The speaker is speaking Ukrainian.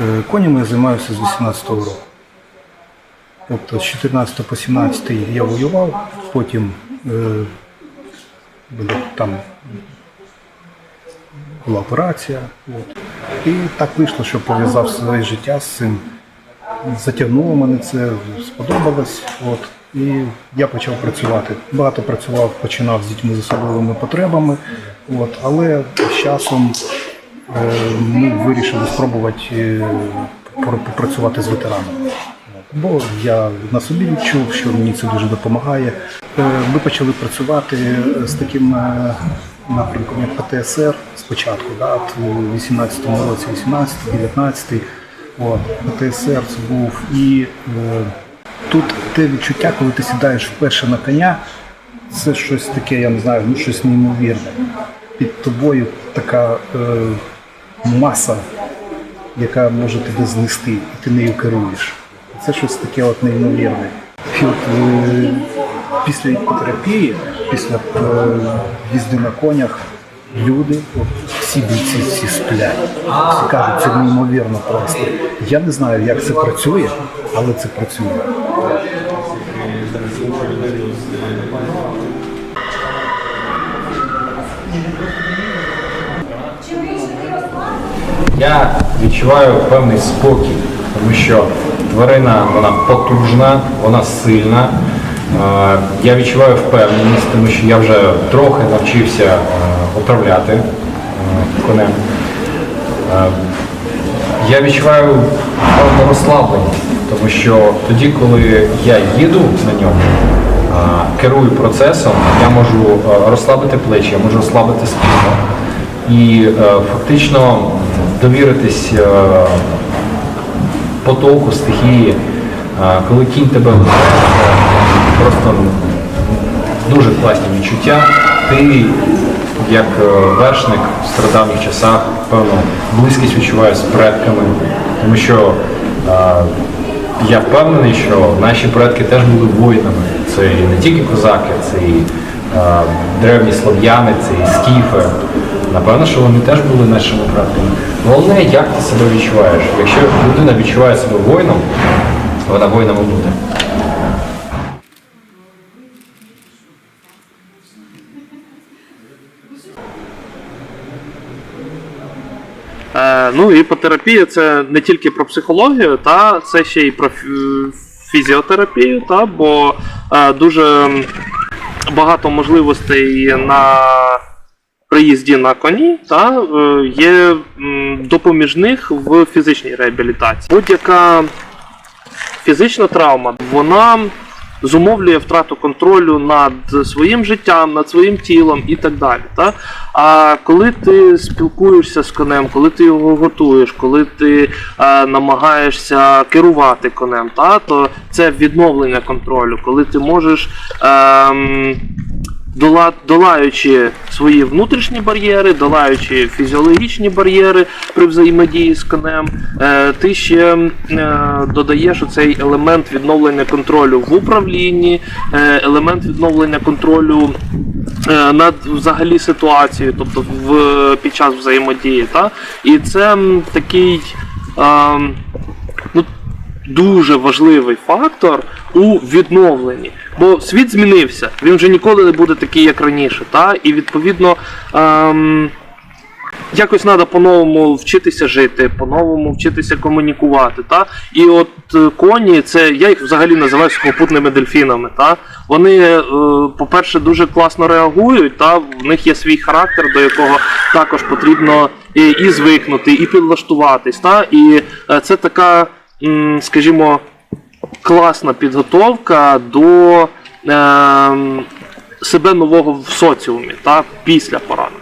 Е, конями я займаюся з 18-го року. Тобто з 14 по 17 я воював, потім е, там була операція. От. І так вийшло, що пов'язав своє життя з цим. Затягнуло мене це, сподобалось. От. І я почав працювати. Багато працював, починав з дітьми з особливими потребами. От. Але з часом е, ми вирішили спробувати е, попрацювати з ветеранами. Бо я на собі відчув, що мені це дуже допомагає. Е, Ми почали працювати з таким е, напрямком, як ПТСР спочатку, да, у 18-му році, 18 19 От, ПТСР це був. І е, тут те відчуття, коли ти сідаєш вперше на коня, це щось таке, я не знаю, ну щось неймовірне. Під тобою така е, маса, яка може тебе знести, і ти нею керуєш. Це щось таке от неймовірне. І от, е, після іпотерапії, після е, їзди на конях, люди, от, всі бійці всі сплять. Всі кажуть, це неймовірно просто. Я не знаю, як це працює, але це працює. Я відчуваю певний спокій, тому що тварина вона потужна, вона сильна. Е, Я відчуваю впевненість, тому що я вже трохи навчився е, управляти е, конем. Я відчуваю певне розслаблення, тому що тоді, коли я їду на ньому, керую процесом, я можу е, розслабити плечі, я можу розслабити спину і е, фактично довіритись е, потоку, стихії. Коли кінь тебе просто дуже класні відчуття. Ти, як вершник в стародавніх часах, певно, близькість відчуваєш з предками, тому що я впевнений, що наші предки теж були воїнами. Це і не тільки козаки, це і е, древні слов'яни, це і скіфи. Напевно, що вони теж були нашими предками. Головне, як ти себе відчуваєш. Якщо людина відчуває себе воїном, вона воїном буде. Ну, іпотерапія це не тільки про психологію, та це ще й про фізіотерапію, та, бо е, дуже багато можливостей на приїзді на коні та, е, є допоміжних в фізичній реабілітації. Будь-яка фізична травма, вона зумовлює втрату контролю над своїм життям, над своїм тілом і так далі. Та? А коли ти спілкуєшся з конем, коли ти його готуєш, коли ти е, намагаєшся керувати конем, та? то це відновлення контролю, коли ти можеш. Е, дола- долаючи свої внутрішні бар'єри, долаючи фізіологічні бар'єри при взаємодії з конем, е, ти ще е, додаєш оцей елемент відновлення контролю в управлінні, е, елемент відновлення контролю над взагалі ситуацією, тобто в, під час взаємодії. Та? І це такий. Дуже важливий фактор у відновленні. Бо світ змінився, він вже ніколи не буде такий, як раніше. Та? І відповідно. Ем, Якось треба по-новому вчитися жити, по-новому вчитися комунікувати. Та? І от е, коні, це я їх взагалі називаю сухопутними дельфінами. Та? Вони, е, по-перше, дуже класно реагують, та? в них є свій характер, до якого також потрібно і, і звикнути, і підлаштуватись. Та? І е, це така, скажімо, класна підготовка до е, себе нового в соціумі та? після поранення.